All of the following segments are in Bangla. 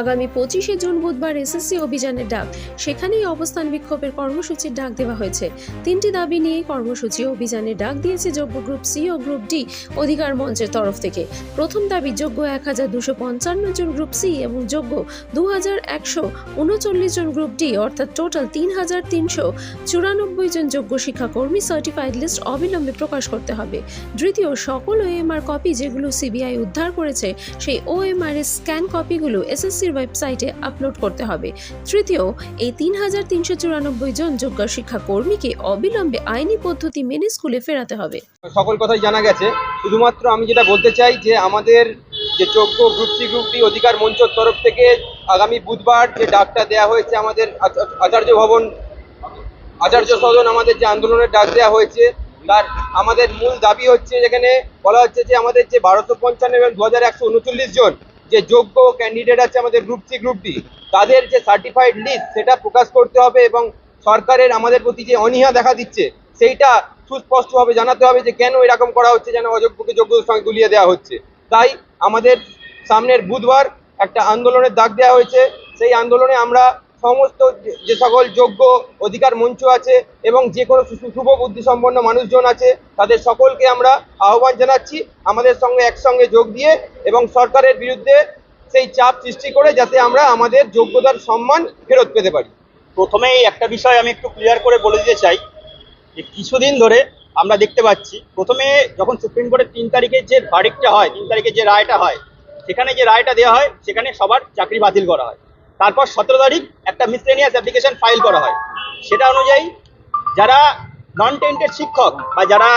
আগামী পঁচিশে জুন বুধবার এসএসসি অভিযানের ডাক। সেখানেই অবস্থান বিক্ষোভের কর্মসূচির ডাক দেওয়া হয়েছে। তিনটি দাবি নিয়ে কর্মসূচি অভিযানের ডাক দিয়েছে যোগ্য গ্রুপ সি ও গ্রুপ ডি অধিকার মঞ্চের তরফ থেকে। প্রথম দাবি, যোগ্য এক হাজার দুশো পঞ্চান্ন জন গ্রুপ সি এবং যোগ্য দু হাজার একশো উনচল্লিশ জন গ্রুপ ডি, অর্থাৎ টোটাল তিন হাজার তিনশো চুরানব্বই জন যোগ্য শিক্ষাকর্মী সার্টিফাইড লিস্ট অবিলম্বে প্রকাশ করতে হবে। দ্বিতীয়, সকল ওএমআর কপি যেগুলো সিবিআই উদ্ধার করেছে, সেই ওএমআর এর স্ক্যান কপিগুলো এসএসসির ওয়েবসাইটে আপলোড করতে হবে। তৃতীয়, এই তিন হাজার তিনশো চুরানব্বই জন যোগ্য শিক্ষাকর্মীকে অবিলম্বে আইনি পদ্ধতি মেনে স্কুলে ফেরাতে হবে। সকল কথাই জানা গেছে। শুধুমাত্র আমি যেটা বলতে চাই যে আমাদের যে যোগ্য গ্রুপ সি গ্রুপ ডি অধিকার মঞ্চর তরফ থেকে আগামী বুধবার যে ডাকটা দেওয়া হয়েছে আমাদের আচার্য ভবন, আচার্য সদন আমাদের যে আন্দোলনের ডাক দেওয়া হয়েছে, তার আমাদের মূল দাবি হচ্ছে যেখানে বলা হচ্ছে যে আমাদের যে বারোশো পঞ্চান্ন এবং দু হাজার একশো উনচল্লিশ জন যে যোগ্য ক্যান্ডিডেট আছে আমাদের গ্রুপ সি গ্রুপ ডি তাদের যে সার্টিফাইড লিস্ট সেটা প্রকাশ করতে হবে এবং সরকারের আমাদের প্রতি যে অনীহা দেখা দিচ্ছে, সেইটা সুস্পষ্টভাবে জানাতে হবে যে কেন এরকম করা হচ্ছে যেন অযোগ্যকে যোগ্যদের সঙ্গে গুলিয়ে দেওয়া হচ্ছে। তাই আমাদের সামনের বুধবার একটা আন্দোলনের ডাক দেওয়া হয়েছে। সেই আন্দোলনে আমরা সমস্ত যে- সকল যোগ্য অধিকার মঞ্চ আছে এবং যে কোনো শুভ বুদ্ধি সম্পন্ন মানুষজন আছে, তাদের সকলকে আমরা আহ্বান জানাচ্ছি, আমাদের সঙ্গে একসঙ্গে যোগ দিয়ে এবং সরকারের বিরুদ্ধে সেই চাপ সৃষ্টি করে যাতে আমরা আমাদের যোগ্যতার সম্মান ফেরত পেতে পারি। প্রথমেই একটা বিষয় আমি একটু ক্লিয়ার করে বলে দিতে চাই, যে কিছুদিন ধরে আমরা দেখতে পাচ্ছি, প্রথমে যখন সুপ্রিম কোর্টের তিন তারিখে যে ভার্ডিকটা হয়, তিন তারিখে যে রায়টা হয়, সেখানে যে রায়টা দেওয়া হয়, সেখানে সবার চাকরি বাতিল করা হয়। তারপর সতেরো তারিখ একটা মিসলেনিয়াস অ্যাপ্লিকেশন ফাইল করা হয়। সেটা অনুযায়ী যারা নন টেন্টেড শিক্ষক বা যারা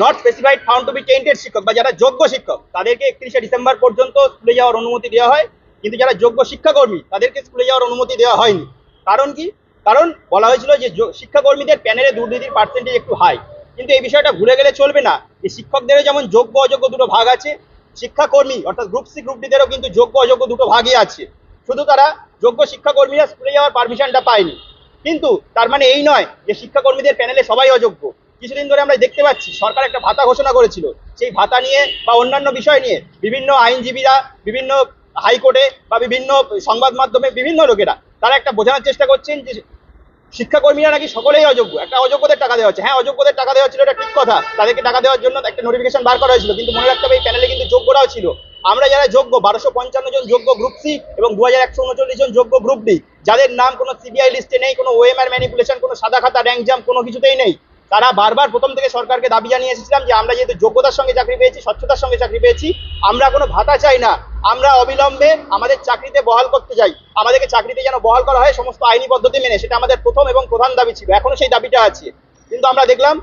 not specified found to be tainted শিক্ষক বা যারা যোগ্য শিক্ষক, তাদেরকে একত্রিশে ডিসেম্বর পর্যন্ত স্কুলে যাওয়ার অনুমতি দেওয়া হয়। কিন্তু যারা যোগ্য শিক্ষাকর্মী, তাদেরকে স্কুলে যাওয়ার অনুমতি দেওয়া হয়নি। কারণ কি? কারণ বলা হয়েছিল যে শিক্ষাকর্মীদের প্যানেলে দুর্নীতির পার্সেন্টেজ একটু হাই কিন্তু এই বিষয়টা ভুলে গেলে চলবে না। যে শিক্ষকদেরও যেমন যোগ্য অযোগ্য দুটো ভাগ আছে, শিক্ষাকর্মী, অর্থাৎ গ্রুপ সি গ্রুপ ডিদেরও কিন্তু যোগ্য অযোগ্য দুটো ভাগই আছে। শুধু তারা যোগ্য শিক্ষাকর্মীরা স্কুলে যাওয়ার পারমিশনটা পায়নি। কিন্তু তার মানে এই নয় যে শিক্ষাকর্মীদের প্যানেলে সবাই অযোগ্য। কিছুদিন ধরে আমরা দেখতে পাচ্ছি, সরকার একটা ভাতা ঘোষণা করেছিল। সেই ভাতা নিয়ে বা অন্যান্য বিষয় নিয়ে বিভিন্ন আইনজীবীরা, বিভিন্ন হাইকোর্টে বা বিভিন্ন সংবাদ মাধ্যমে বিভিন্ন লোকেরা তারা একটা বোঝানোর চেষ্টা করছেন যে শিক্ষাকর্মীরা নাকি সকলেই অযোগ্য। একটা অযোগ্যদের টাকা দেওয়া হচ্ছে। হ্যাঁ অযোগ্যদের টাকা দেওয়া ছিল, এটা ঠিক কথা। তাদেরকে টাকা দেওয়ার জন্য একটা নোটিফিকেশন বার করা হয়েছিল। কিন্তু মনে রাখতে হবে, এই প্যানেলে কিন্তু ছিল। আমরা যারা যোগ্য, বারোশো পঞ্চান্ন জন যোগ্য গ্রুপ সি এবং দু হাজার একশো উনচল্লিশ জন যোগ্য গ্রুপ ডি যাদের নাম কোনো সিবিআই লিস্টে নেই, কোনো ওএমআর ম্যানিপুলেশন কোনো সাদা খাতা র্যাঙ্ক জাম কোনো কিছুতেই নেই, তারা বারবার প্রথম থেকে সরকারকে দাবি জানিয়ে এসেছিলাম যে আমরা যেহেতু যোগ্যতার সঙ্গে চাকরি পেয়েছি, স্বচ্ছতার সঙ্গে চাকরি পেয়েছি, আমরা কোনো ভাতা চাই না, আমরা অবিলম্বে আমাদের চাকরিতে বহাল করতে চাই। আমাদেরকে চাকরিতে যেন বহাল করা হয়, সমস্ত আইনি পদ্ধতি মেনে, সেটা আমাদের প্রথম এবং প্রধান দাবি ছিল, এখনও সেই দাবিটা আছে। কিন্তু আমরা দেখলাম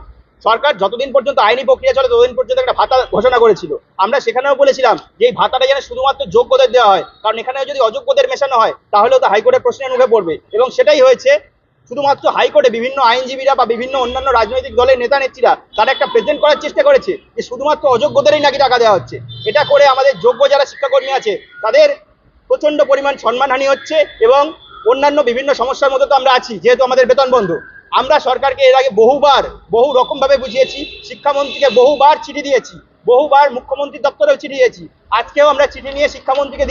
সরকার যতদিন পর্যন্ত আইনি প্রক্রিয়া চলে, ততদিন পর্যন্ত একটা ভাতা ঘোষণা করেছিল। আমরা সেখানেও বলেছিলাম যে এই ভাতাটা যেন শুধুমাত্র যোগ্যদের দেওয়া হয়। কারণ এখানেও যদি অযোগ্যদের মেশানো হয়, তাহলেও তো হাইকোর্টের প্রশ্নের মুখে পড়বে। এবং সেটাই হয়েছে, শুধুমাত্র হাইকোর্টে বিভিন্ন আইনজীবীরা বা বিভিন্ন অন্যান্য রাজনৈতিক দলের নেতা নেত্রীরা তারা একটা প্রেজেন্ট করার চেষ্টা করেছে যে শুধুমাত্র অযোগ্যদেরই নাকি টাকা দেওয়া হচ্ছে। এটা করে আমাদের যোগ্য যারা শিক্ষাকর্মী আছে, তাদের প্রচণ্ড পরিমাণ সম্মানহানি হচ্ছে এবং অন্যান্য বিভিন্ন সমস্যার মধ্যে তো আমরা আছি, যেহেতু আমাদের বেতন বন্ধ। আমরা সরকারকে এর আগে বহুবার, বহু রকম ভাবে বুঝিয়েছি, শিক্ষামন্ত্রীকে বহুবার চিঠি দিয়েছি, বহুবার মুখ্যমন্ত্রী দপ্তরেও চিঠি দিয়েছি। আজকেও আমরা চিঠি নিয়ে শিক্ষামন্ত্রীকে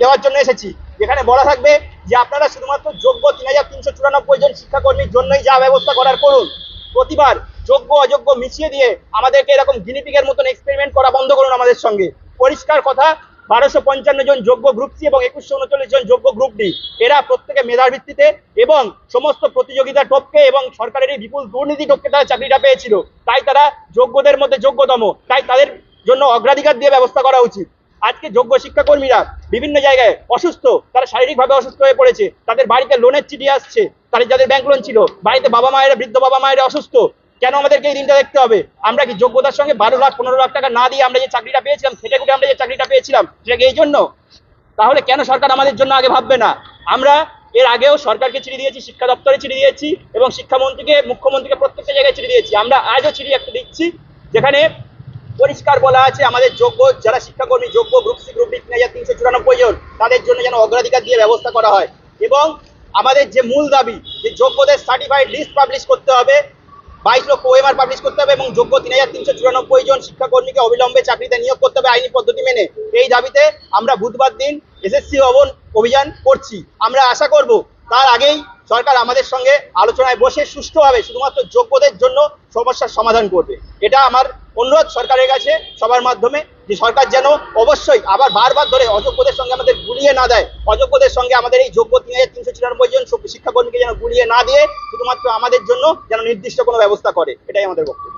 দেওয়ার জন্য এসেছি। যেখানে বলা থাকবে যে আপনারা শুধুমাত্র যোগ্য তিন হাজার তিনশো চুরানব্বই জন শিক্ষাকর্মীর জন্যই যা ব্যবস্থা করার করুন। প্রতিবার যোগ্য, অযোগ্য মিশিয়ে দিয়ে আমাদেরকে এরকম গিনিপিগের মতন এক্সপেরিমেন্ট করা বন্ধ করুন আমাদের সঙ্গে। পরিষ্কার কথা বারোশো পঞ্চান্ন জন যোগ্য গ্রুপ সি এবং একুশশো উনচল্লিশ জন যোগ্য গ্রুপ ডি এরা প্রত্যেকে মেধার ভিত্তিতে এবং সমস্ত প্রতিযোগিতা টপকে এবং সরকারের এই বিপুল দুর্নীতি টপকে তারা চাকরিটা পেয়েছিল। তাই তারা যোগ্যদের মধ্যে যোগ্যতম। তাই তাদের জন্য অগ্রাধিকার দিয়ে ব্যবস্থা করা উচিত। আজকে যোগ্য শিক্ষাকর্মীরা বিভিন্ন জায়গায় অসুস্থ, তারা শারীরিকভাবে অসুস্থ হয়ে পড়েছে, তাদের বাড়িতে লোনের চিঠি আসছে, তাদের যাদের ব্যাংক লোন ছিল, বাড়িতে বাবা মায়েরা বৃদ্ধ বাবা মায়েরা অসুস্থ কেন আমাদেরকে এই দিনটা দেখতে হবে? আমরা কি যোগ্যতার সঙ্গে বারো লাখ, পনেরো লাখ টাকা না দিয়ে আমরা যে চাকরিটা পেয়েছিলাম, খেটে খুঁটে আমরা যে চাকরিটা পেয়েছিলাম সেটা এই জন্য? তাহলে কেন সরকার আমাদের জন্য আগে ভাববে না? আমরা এর আগেও সরকারকে চিঠি দিয়েছি, শিক্ষা দপ্তরে চিঠি দিয়েছি, এবং শিক্ষামন্ত্রীকে, মুখ্যমন্ত্রীকে প্রত্যেকটা জায়গায় চিঠি দিয়েছি। আমরা আজও চিঠি একটা দিচ্ছি, যেখানে পরিষ্কার বলা আছে, আমাদের যোগ্য যারা শিক্ষাকর্মী, যোগ্য গ্রুপ সি গ্রুপ ডি তিন হাজার তিনশো চুরানব্বই জন, তাদের জন্য যেন অগ্রাধিকার দিয়ে ব্যবস্থা করা হয়। এবং আমাদের যে মূল দাবি, যে যোগ্যদের সার্টিফাইড লিস্ট পাবলিশ করতে হবে বাইশ লক্ষ ওএমআর পাবলিশ করতে হবে এবং যোগ্য তিন হাজার তিনশো চুরানব্বই জন শিক্ষাকর্মীকে অবিলম্বে চাকরিতে নিয়োগ করতে হবে আইনি পদ্ধতি মেনে। এই দাবিতে আমরা বুধবার দিন এসএসসি ভবন অভিযান করছি। আমরা আশা করব তার আগেই সরকার আমাদের সঙ্গে আলোচনায় বসে সুষ্ঠুভাবে শুধুমাত্র যোগ্যদের জন্য সমস্যার সমাধান করবে। এটা আমার অনুরোধ সরকারের কাছে, সবার মাধ্যমে, যে সরকার যেন অবশ্যই আবার বারবার ধরে অযোগ্যদের সঙ্গে আমাদের গুলিয়ে না দেয়, অযোগ্যদের সঙ্গে আমাদের এই যোগ্য তিন হাজার তিনশো ছিয়ানব্বই জন শিক্ষাকর্মীকে যেন গুলিয়ে না দিয়ে শুধুমাত্র আমাদের জন্য যেন নির্দিষ্ট কোনো ব্যবস্থা করে, এটাই আমাদের বক্তব্য।